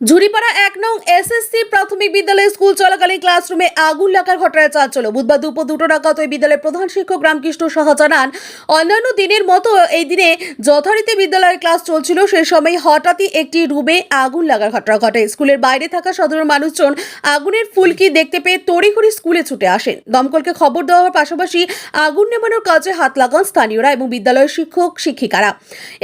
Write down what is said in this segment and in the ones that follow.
ঝুড়িপাড়া এক নং এসএসসি প্রাথমিক বিদ্যালয়ে স্কুল চলাকালীন ক্লাসরুমে আগুন লাগার ঘটনায় চাঞ্চল্য বুধবার দুপুর দুটো নাগাদ ওই বিদ্যালয়ের প্রধান শিক্ষক রামকৃষ্ণ সাহা জানান, অন্যান্য দিনের মতো এই দিনে যথারীতি বিদ্যালয়ের ক্লাস চলছিল সেই সময় হঠাৎই একটি রুমে আগুন লাগার ঘটনা ঘটে। স্কুলের বাইরে থাকা সাধারণ মানুষজন আগুনের ফুলকি দেখতে পেয়ে তড়িঘড়ি স্কুলে ছুটে আসেন। দমকলকে খবর দেওয়ার পাশাপাশি আগুন নেভানোর কাজে হাত লাগান স্থানীয়রা এবং বিদ্যালয়ের শিক্ষক, শিক্ষিকারা।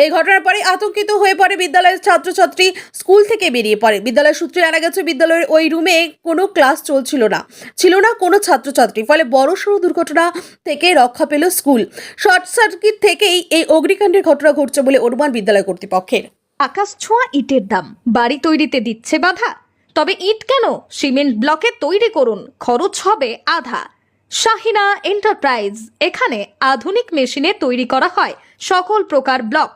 এই ঘটনার পরে আতঙ্কিত হয়ে পড়ে বিদ্যালয়ের ছাত্রছাত্রী স্কুল থেকে বেরিয়ে পড়ে বিদ্যালয় সূত্রে জানা গেছে, বিদ্যালয়ের ওই রুমে কোনো ক্লাস চলছিল না। ছিল না কোনো ছাত্রছাত্রী। ফলে বড়সড় দুর্ঘটনা থেকে রক্ষা পেল স্কুল। শর্ট সার্কিট থেকেই এই অগ্নিকাণ্ডের ঘটনা ঘটছে বলে অনুমান বিদ্যালয় কর্তৃপক্ষের। আকাশ ছোঁয়া ইটের দাম। বাড়ি তৈরিতে দিচ্ছে বাধা। তবে ইট কেন? সিমেন্ট ব্লকে তৈরি করুন। খরচ হবে আধা। শাহিনা এন্টারপ্রাইজ। এখানে আধুনিক মেশিনে তৈরি করা হয়। সকল প্রকার ব্লক।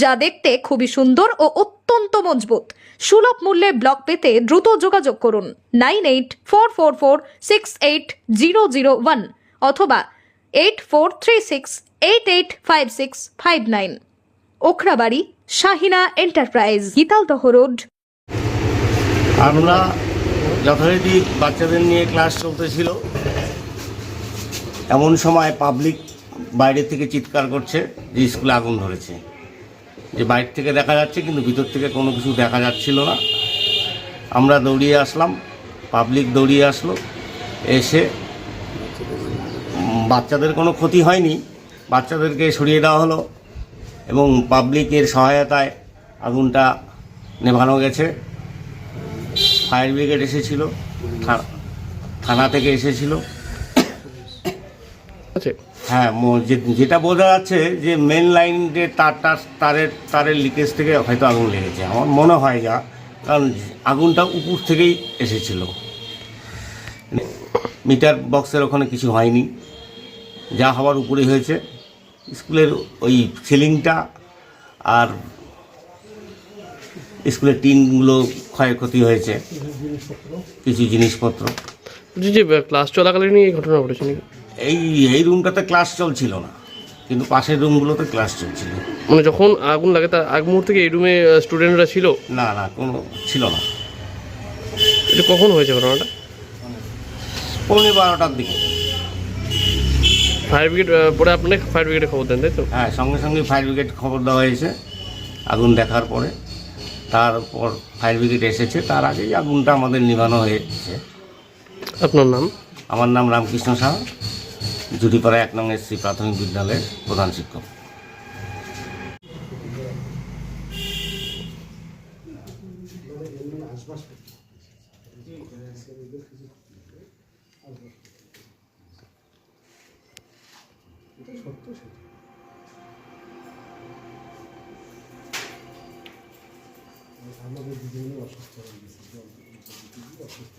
যা দেখতে খুবই সুন্দর ও অত্যন্ত মজবুত। সুলভ মূল্যে ব্লক পেতে দ্রুত যোগাযোগ করুন nine eight four four four six eight zero zero one অথবা eight four three six eight eight five six five nine. Okhrabari, Shahina enterprise, Gitaldaha road. আমরা যথারীতি বাচ্চাদের নিয়ে ক্লাস চলতেছিল। এমন সময় পাবলিক বাইরে থেকে চিৎকার করছে যে স্কুলে আগুন ধরেছে। যে বাইরে থেকে দেখা যাচ্ছে, কিন্তু ভিতর থেকে কোনো কিছু দেখা যাচ্ছিল না। আমরা দৌড়িয়ে আসলাম পাবলিক দৌড়িয়ে আসলো, এসে বাচ্চাদের কোনো ক্ষতি হয়নি। বাচ্চাদেরকে সরিয়ে দেওয়া হলো এবং পাবলিকের সহায়তায় আগুনটা নেভানো গেছে। ফায়ার ব্রিগেড এসেছিল থানা থেকে এসেছিল। আছে হ্যাঁ যেটা বোঝা যাচ্ছে যে মেন লাইন যে তারটা তারের তারের লিকেজ থেকে হয়তো আগুন লেগেছে। আমার মনে হয় যা, কারণ আগুনটা উপর থেকেই এসেছিল। মিটার বক্সের ওখানে কিছু হয়নি। যা হওয়ার উপরে হয়েছে। স্কুলের ওই সিলিংটা আর স্কুলের টিনগুলো ক্ষয়ক্ষতি হয়েছে। কিছু জিনিসপত্র। বলছি যে ক্লাস চলাকালীনই এই ঘটনা ঘটেছে এই এই রুমটাতে ক্লাস চলছিল না কিন্তু পাশের রুমগুলোতে ক্লাস চলছিল। মানে যখন আগুন লাগে তার আগ মুহূর্তে কি এই রুমে স্টুডেন্টরা ছিল? না না কোনো ছিল না। এটা কখন হয়েছে ঘটনাটা? পৌনে বারোটার দিকে। ফায়ার ব্রিগেড পরে আপনারা ফায়ার ব্রিগেডে খবর দেন তাই তো? হ্যাঁ সঙ্গে সঙ্গে ফায়ার ব্রিগেড খবর দেওয়া হয়েছে আগুন দেখার পরে। তারপর ফায়ার ব্রিগেড এসেছে তার আগেই আগুনটা আমাদের নিভানো হয়েছে। আপনার নাম? আমার নাম রামকৃষ্ণ সাহা। জুডিপাড়া এক নং এসসি প্রাথমিক বিদ্যালয়ের প্রধান শিক্ষক। অসুস্থ অসুস্থ